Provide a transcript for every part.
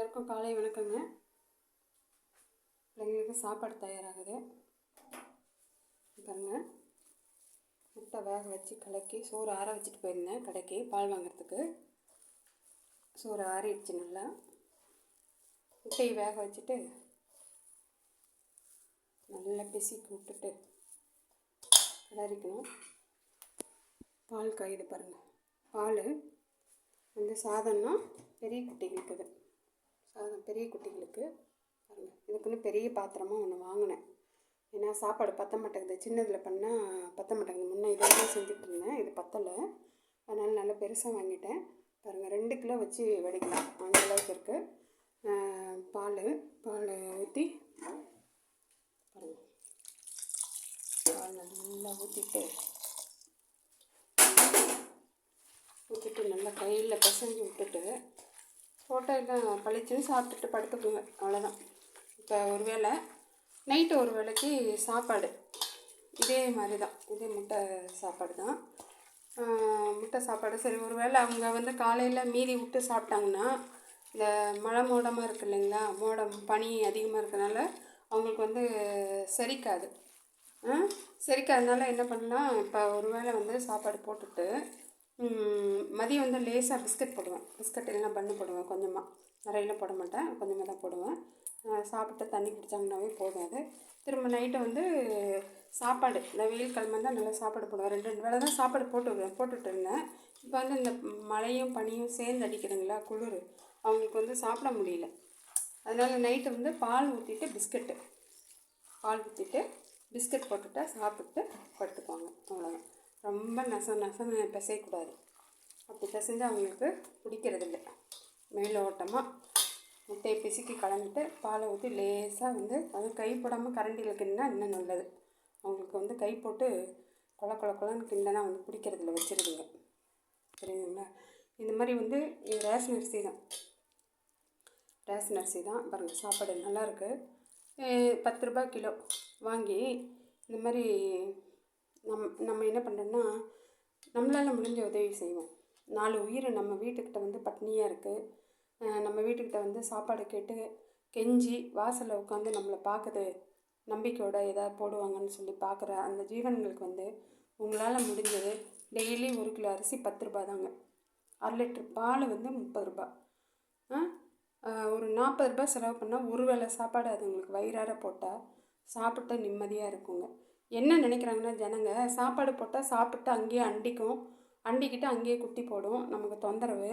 எல்லோருக்கும் காலை வணக்கங்க. பிள்ளைங்களுக்கு சாப்பாடு தயாராகுது. பாருங்க. முட்டை வேக வச்சு கலக்கி சோறு ஆற வச்சுட்டு போயிருந்தேன் கடைக்கு பால் வாங்குறதுக்கு. சோறு ஆறிடுச்சு நல்லா. முட்டையை வேக வச்சுட்டு நல்லா பிசிக்கு விட்டுட்டு கிளறிக்கணும். பால் காயுது பாருங்கள் பால் வந்து சாதம்னா பெரிய குட்டிகளுக்கு இது சாதம் பெரிய குட்டிகளுக்கு பாருங்கள் இதுக்குன்னு பெரிய பாத்திரமாக ஒன்று வாங்கினேன். ஏன்னா சாப்பாடு பத்த மாட்டேங்குது. சின்னதில் பண்ணால் பத்த மாட்டேங்குது. முன்னே இதெல்லாம் செஞ்சுட்டு இருந்தேன். இது பத்தலை. அதனால் நல்லா பெருசாக வாங்கிட்டேன். பாருங்கள் ரெண்டு கிலோ வச்சு வடிக்கலாம். அந்த அளவுக்கு இருக்குது பால் பால் ஊற்றி பாருங்கள் பால் நல்லா ஊற்றிட்டு ஊற்றிட்டு நல்லா கையில் பிசைஞ்சு விட்டுட்டு ஹோட்டலில் பளிச்சுன்னு சாப்பிட்டுட்டு படுத்துக்குங்க அவ்வளோதான் இப்போ ஒரு வேளை நைட்டு ஒரு வேளைக்கு சாப்பாடு. இதே மாதிரி தான் இதே முட்டை சாப்பாடு தான் முட்டை சாப்பாடு. சரி ஒரு வேளை அவங்க வந்து காலையில் மீதி விட்டு சாப்பிட்டாங்கன்னா இந்த மழை மோடமாக இருக்கு இல்லைங்களா? மோடம் பனி அதிகமாக இருக்கிறனால அவங்களுக்கு வந்து செரிக்காது. செரிக்காதனால என்ன பண்ணலாம்? இப்போ ஒரு வேளை வந்து சாப்பாடு போட்டுட்டு மதியம் வந்து லேசாக பிஸ்கட் போடுவேன். பிஸ்கட் இல்லைனா பண்ணு போடுவேன் கொஞ்சமாக நிறையில போட மாட்டேன் கொஞ்சமாக தான் போடுவேன். சாப்பிட்டு தண்ணி குடித்தாங்கனாவே போதும் அது திரும்ப நைட்டு வந்து சாப்பாடு இந்த வெயில் கிழமை தான் நல்லா சாப்பாடு போடுவேன். ரெண்டு ரெண்டு வேளை தான் சாப்பாடு போட்டு விடுவேன் போட்டுட்டு இருந்தேன். இப்போ வந்து இந்த மழையும் பனியும் சேர்ந்து அடிக்கிறதுங்களா குளிர் அவங்களுக்கு வந்து சாப்பிட முடியல. அதனால் நைட்டு வந்து பால் ஊற்றிட்டு பிஸ்கட்டு. பால் ஊற்றிட்டு பிஸ்கட் போட்டுட்டா சாப்பிட்டு படுத்துக்குவாங்க. அவ்வளோதான் ரொம்ப நச நசன்னு பிசையக்கூடாது அப்படி பிசைஞ்சு அவங்களுக்கு பிடிக்கிறதில்ல. மேலோட்டமாக முட்டையை பிசுக்கி கலந்துட்டு பாலை ஊற்றி லேசாக வந்து அது கை போடாமல் கரண்டியில் கிண்டினா இன்னும் நல்லது? அவங்களுக்கு வந்து கை போட்டு கொல கொல கொலன்னு கிண்டனா வந்து பிடிக்கிறதில்ல வச்சிருதுங்க சரிங்களா இந்த மாதிரி வந்து ரேஷன் அரிசி தான். ரேஷன் அரிசி தான். பாருங்கள் சாப்பாடு நல்லாயிருக்கு பத்து ரூபாய் கிலோ வாங்கி இந்த மாதிரி நம் நம்ம என்ன பண்ணுறோன்னா நம்மளால் முடிஞ்ச உதவி செய்வோம். நாலு உயிர் நம்ம வீட்டுக்கிட்ட வந்து பட்னியாக இருக்குது நம்ம வீட்டுக்கிட்ட வந்து சாப்பாடு கேட்டு கெஞ்சி வாசலில் உட்காந்து நம்மளை பார்க்குது நம்பிக்கையோட ஏதாவது போடுவாங்கன்னு சொல்லி பார்க்குற அந்த ஜீவன்களுக்கு வந்து உங்களால் முடிஞ்சது டெய்லி ஒரு கிலோ அரிசி பத்து ரூபா தாங்க. அரை லிட்டர் பால் வந்து முப்பது ரூபா ஒரு நாற்பது ரூபாய் செலவு பண்ணால் ஒரு வேளை சாப்பாடு அது உங்களுக்கு வயிறார போட்டால் சாப்பிட்டு நிம்மதியாக இருக்குங்க. என்ன நினைக்கிறாங்கன்னா ஜனங்க சாப்பாடு போட்டால் சாப்பிட்டு அங்கேயே அண்டிக்கும். அண்டிக்கிட்டு அங்கேயே குட்டி போடும். நமக்கு தொந்தரவு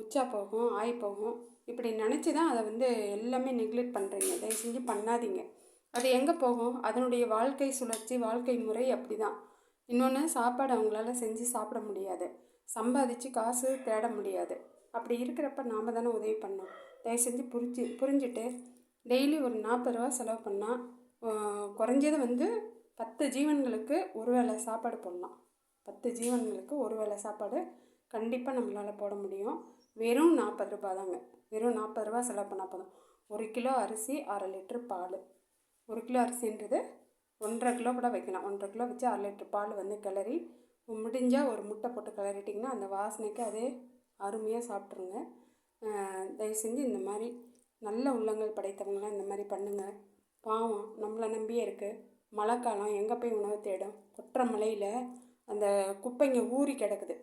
உச்சா போகும் ஆய் போகும். இப்படி நினச்சி தான் அதை வந்து எல்லாமே நெக்லெக்ட் பண்ணுறீங்க தயவு செஞ்சு பண்ணாதீங்க. அது எங்கே போகும்? அதனுடைய வாழ்க்கை சுழற்சி வாழ்க்கை முறை அப்படி தான் இன்னொன்று சாப்பாடு அவங்களால செஞ்சு சாப்பிட முடியாது. சம்பாதிச்சு காசு தேட முடியாது. அப்படி இருக்கிறப்ப நாம் தானே உதவி பண்ணோம் தயவு செஞ்சு புரிஞ்சு புரிஞ்சுட்டு டெய்லி ஒரு நாற்பது ரூபா செலவு பண்ணால் குறைஞ்சது வந்து பத்து ஜீவன்களுக்கு ஒரு வேளை சாப்பாடு போடலாம். பத்து ஜீவன்களுக்கு ஒரு வேளை சாப்பாடு கண்டிப்பாக நம்மளால் போட முடியும். வெறும் நாற்பது ரூபா தாங்க. வெறும் நாற்பது ரூபா செலவு பண்ணால் போதும். ஒரு கிலோ அரிசி அரை லிட்ரு பால். ஒரு கிலோ அரிசின்றது ஒன்றரை கிலோ கூட வைக்கலாம். ஒன்றரை கிலோ வச்சு அரை லிட்ரு பால் வந்து கிளறி முடிஞ்சால் ஒரு முட்டை போட்டு கிளறிட்டிங்கன்னா அந்த வாசனைக்கு அதே அருமையாக சாப்பிட்ருங்க தயவு செஞ்சு இந்த மாதிரி நல்ல உள்ளங்கள் படைத்தவங்களாம் இந்த மாதிரி பண்ணுங்கள் பாவம் நம்மளை நம்பியே இருக்குது மழை காலம் எங்கே போய் உணவு தேடும்? கொட்டுற மலையில் அந்த குப்பைங்க ஊறி கிடக்குது.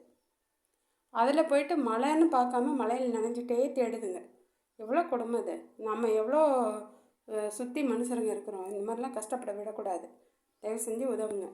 அதில் போயிட்டு மழைன்னு பார்க்காம மலையில் நனைஞ்சிட்டே தேடுதுங்க. எவ்வளோ கொடுமை அது? நம்ம எவ்வளோ சுற்றி மனுஷருங்க இருக்கிறோம். இந்த மாதிரிலாம் கஷ்டப்பட விடக்கூடாது. தயவு செஞ்சு உதவுங்க.